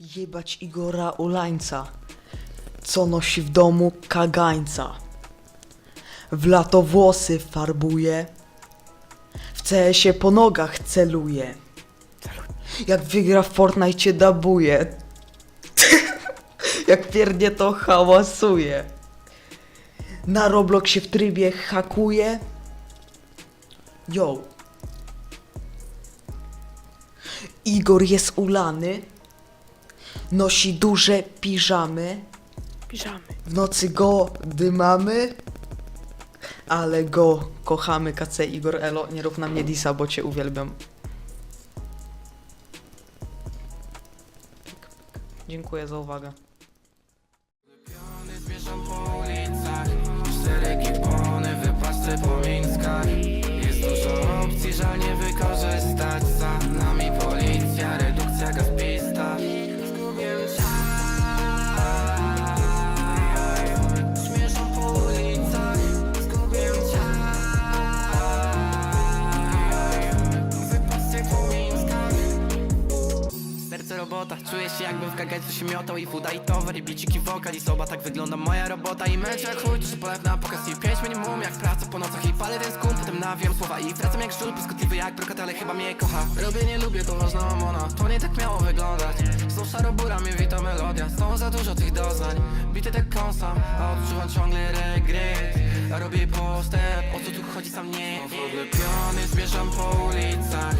Jebać Igora Ulańca, co nosi w domu kagańca. W lato włosy farbuje, w CS-ie po nogach celuje. Jak wygra w Fortnite dabuje. Jak pierdnie to hałasuje. Na Robloxie w trybie hakuje. Yo. Igor jest ulany. Nosi duże piżamy. Piżamy. W nocy go dymamy. Ale go kochamy. KC Igor Elo. Nie rób na mnie disa, bo cię uwielbiam. Dziękuję za uwagę. Robota, czuję się jakbym w kagańcu się miotał I woda i towar, i biciki wokal. I soba, tak wygląda moja robota. I mecz jak chuj, duży polew na pokaz. I pięć minimum jak praca po nocach. I palę ten skum, potem nawijam słowa. I wracam jak żul, błyskotliwy jak brokat Ale chyba mnie kocha. Robię, nie lubię, to ważna mamona To nie tak miało wyglądać. Znów szarobura mnie wita melodia. Znowu za dużo tych doznań. Bity tak kąsam, a odczuwam ciągle regret. Robię postęp, o co tu chodzi sam nie wiem. W ogóle piony zmierzam po ulicach